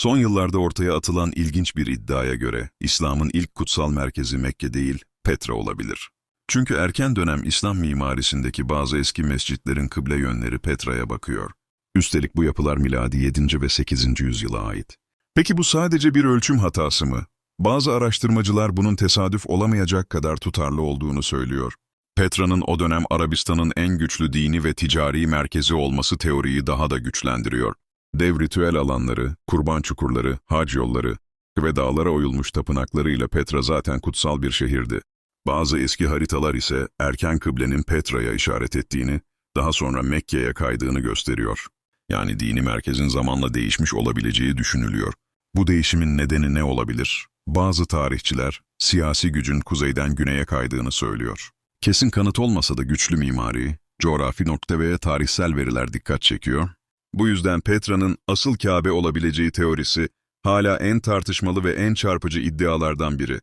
Son yıllarda ortaya atılan ilginç bir iddiaya göre İslam'ın ilk kutsal merkezi Mekke değil, Petra olabilir. Çünkü erken dönem İslam mimarisindeki bazı eski mescitlerin kıble yönleri Petra'ya bakıyor. Üstelik bu yapılar miladi 7. ve 8. yüzyıla ait. Peki bu sadece bir ölçüm hatası mı? Bazı araştırmacılar bunun tesadüf olamayacak kadar tutarlı olduğunu söylüyor. Petra'nın o dönem Arabistan'ın en güçlü dini ve ticari merkezi olması teoriyi daha da güçlendiriyor. Dev ritüel alanları, kurban çukurları, hac yolları ve dağlara oyulmuş tapınaklarıyla Petra zaten kutsal bir şehirdi. Bazı eski haritalar ise erken kıblenin Petra'ya işaret ettiğini, daha sonra Mekke'ye kaydığını gösteriyor. Yani dini merkezin zamanla değişmiş olabileceği düşünülüyor. Bu değişimin nedeni ne olabilir? Bazı tarihçiler, siyasi gücün kuzeyden güneye kaydığını söylüyor. Kesin kanıt olmasa da güçlü mimari, coğrafi nokta ve tarihsel veriler dikkat çekiyor. Bu yüzden Petra'nın asıl Kabe olabileceği teorisi hala en tartışmalı ve en çarpıcı iddialardan biri.